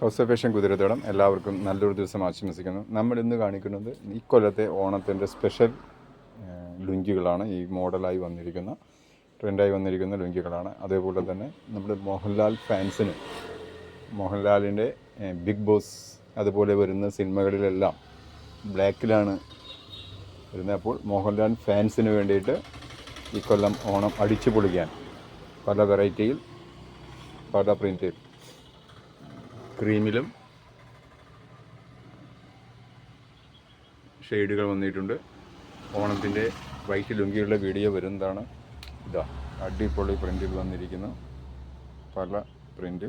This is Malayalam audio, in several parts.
ഹൗസ് ഓഫ് ഫാഷൻ കുതിരത്തോടം എല്ലാവർക്കും നല്ലൊരു ദിവസം ആശംസിക്കുന്നു. നമ്മൾ ഇന്ന് കാണിക്കുന്നത് ഈ കൊല്ലത്തെ ഓണത്തിന്റെ സ്പെഷ്യൽ ലുങ്കികളാണ്. ഈ മോഡലായി വന്നിരിക്കുന്ന ട്രെൻഡായി വന്നിരിക്കുന്ന ലുങ്കികളാണ്. അതേപോലെ തന്നെ നമ്മുടെ മോഹൻലാൽ ഫാൻസിന് മോഹൻലാലിന്റെ ബിഗ് ബോസ് അതുപോലെ വരുന്ന സിനിമകളിലെല്ലാം ബ്ലാക്കിലാണ് വരുന്നത്. അപ്പോൾ മോഹൻലാൽ ഫാൻസിന് വേണ്ടിയിട്ട് ഈ കൊല്ലം ഓണം അടിച്ചു പൊളിക്കാൻ പല വെറൈറ്റിയിൽ പല പ്രിന്റിൽ ക്രീമിലും ഷെയ്ഡുകൾ വന്നിട്ടുണ്ട്. ഓണത്തിന്റെ വൈറ്റ് ലുങ്കിയുള്ള വീഡിയോ വരുന്നതാണ്. ഇതാ അടിപൊളി പ്രിന്റിൽ വന്നിരിക്കുന്നു. പല പ്രിന്റ്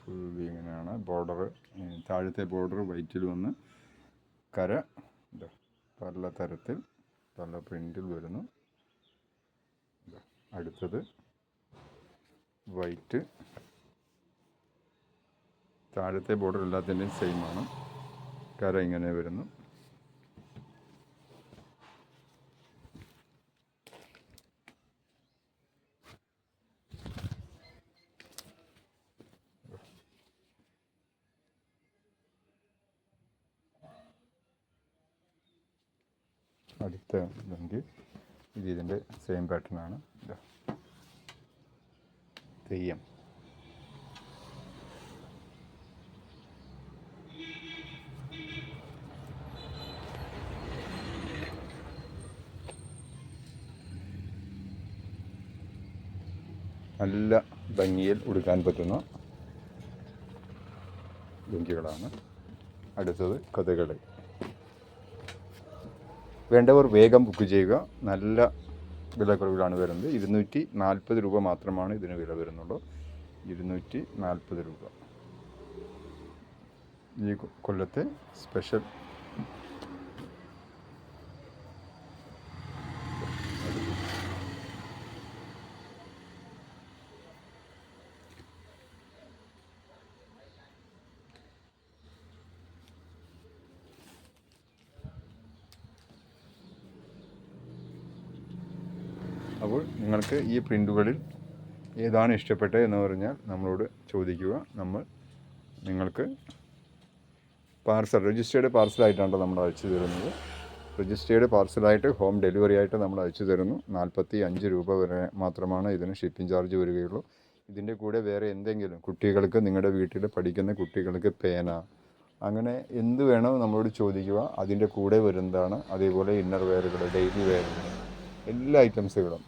ഫുൾ ഇങ്ങനെയാണ്. ബോർഡർ താഴത്തെ ബോർഡർ വൈറ്റിൽ വന്ന് കര പല തരത്തിൽ പല പ്രിന്റിൽ വരുന്നു. ഇതാ, അടുത്തത്. വൈറ്റ് താഴത്തെ ബോർഡർ എല്ലാത്തിന്റെയും സെയിം ആണ്. കര ഇങ്ങനെ വരുന്നു. അടുത്ത ലുങ്കി ഇത് ഇതിന്റെ സെയിം പാറ്റേൺ ആണ്. തെയ്യം. നല്ല ഭംഗിയിൽ ഉടുക്കാൻ പറ്റുന്ന ലുങ്കികളാണ്. അടുത്തത് കഥകളി. വേണ്ടവർ വേഗം ബുക്ക് ചെയ്യുക. നല്ല വിലക്കുറവിലാണ് വരുന്നത്. ഇരുന്നൂറ്റി നാൽപ്പത് രൂപ മാത്രമാണ് ഇതിന് വില വരുന്നുള്ളൂ. ഇരുന്നൂറ്റി നാൽപ്പത് രൂപ. ഈ കൊല്ലത്തെ സ്പെഷ്യൽ അപ്പോൾ നിങ്ങൾക്ക് ഈ പ്രിന്റുകളിൽ ഏതാണ് ഇഷ്ടപ്പെട്ടത് എന്ന് പറഞ്ഞാൽ നമ്മളോട് ചോദിക്കുക. നമ്മൾ നിങ്ങൾക്ക് പാർസൽ രജിസ്റ്റേർഡ് പാർസലായിട്ടാണ് നമ്മൾ അയച്ചു തരുന്നത്. രജിസ്റ്റേർഡ് പാർസലായിട്ട് ഹോം ഡെലിവറി ആയിട്ട് നമ്മൾ അയച്ചു തരുന്നു. നാൽപ്പത്തി അഞ്ച് രൂപ വരെ മാത്രമാണ് ഇതിന് ഷിപ്പിംഗ് ചാർജ് വരികയുള്ളൂ. ഇതിന്റെ കൂടെ വേറെ എന്തെങ്കിലും കുട്ടികൾക്ക് നിങ്ങളുടെ വീട്ടിൽ പഠിക്കുന്ന കുട്ടികൾക്ക് പേന അങ്ങനെ എന്ത് വേണോ നമ്മളോട് ചോദിക്കുക. അതിന്റെ കൂടെ വരുന്നതാണ്. അതേപോലെ ഇന്നർ വെയറുകൾ ഡെയിലി വെയറുകൾ എല്ലാ ഐറ്റംസുകളും.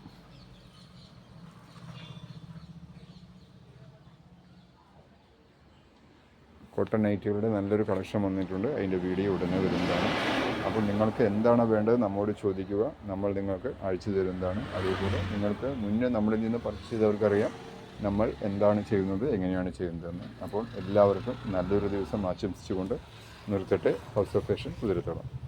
കോട്ടൺ നൈറ്റുകളുടെ നല്ലൊരു കളക്ഷൻ വന്നിട്ടുണ്ട്. അതിന്റെ വീഡിയോ ഉടനെ വരുന്നതാണ്. അപ്പോൾ നിങ്ങൾക്ക് എന്താണ് വേണ്ടത് നമ്മോട് ചോദിക്കുക. നമ്മൾ നിങ്ങൾക്ക് അയച്ചു തരുന്നതാണ്. അതേപോലെ നിങ്ങൾക്ക് മുന്നേ നമ്മളിൽ നിന്ന് പർച്ചേസ് ചെയ്തവർക്കറിയാം നമ്മൾ എന്താണ് ചെയ്യുന്നത് എങ്ങനെയാണ് ചെയ്യുന്നതെന്ന്. അപ്പോൾ എല്ലാവർക്കും നല്ലൊരു ദിവസം ആശംസിച്ചുകൊണ്ട് നിർത്തട്ടെ. House of fashion കുതിരത്തോളം.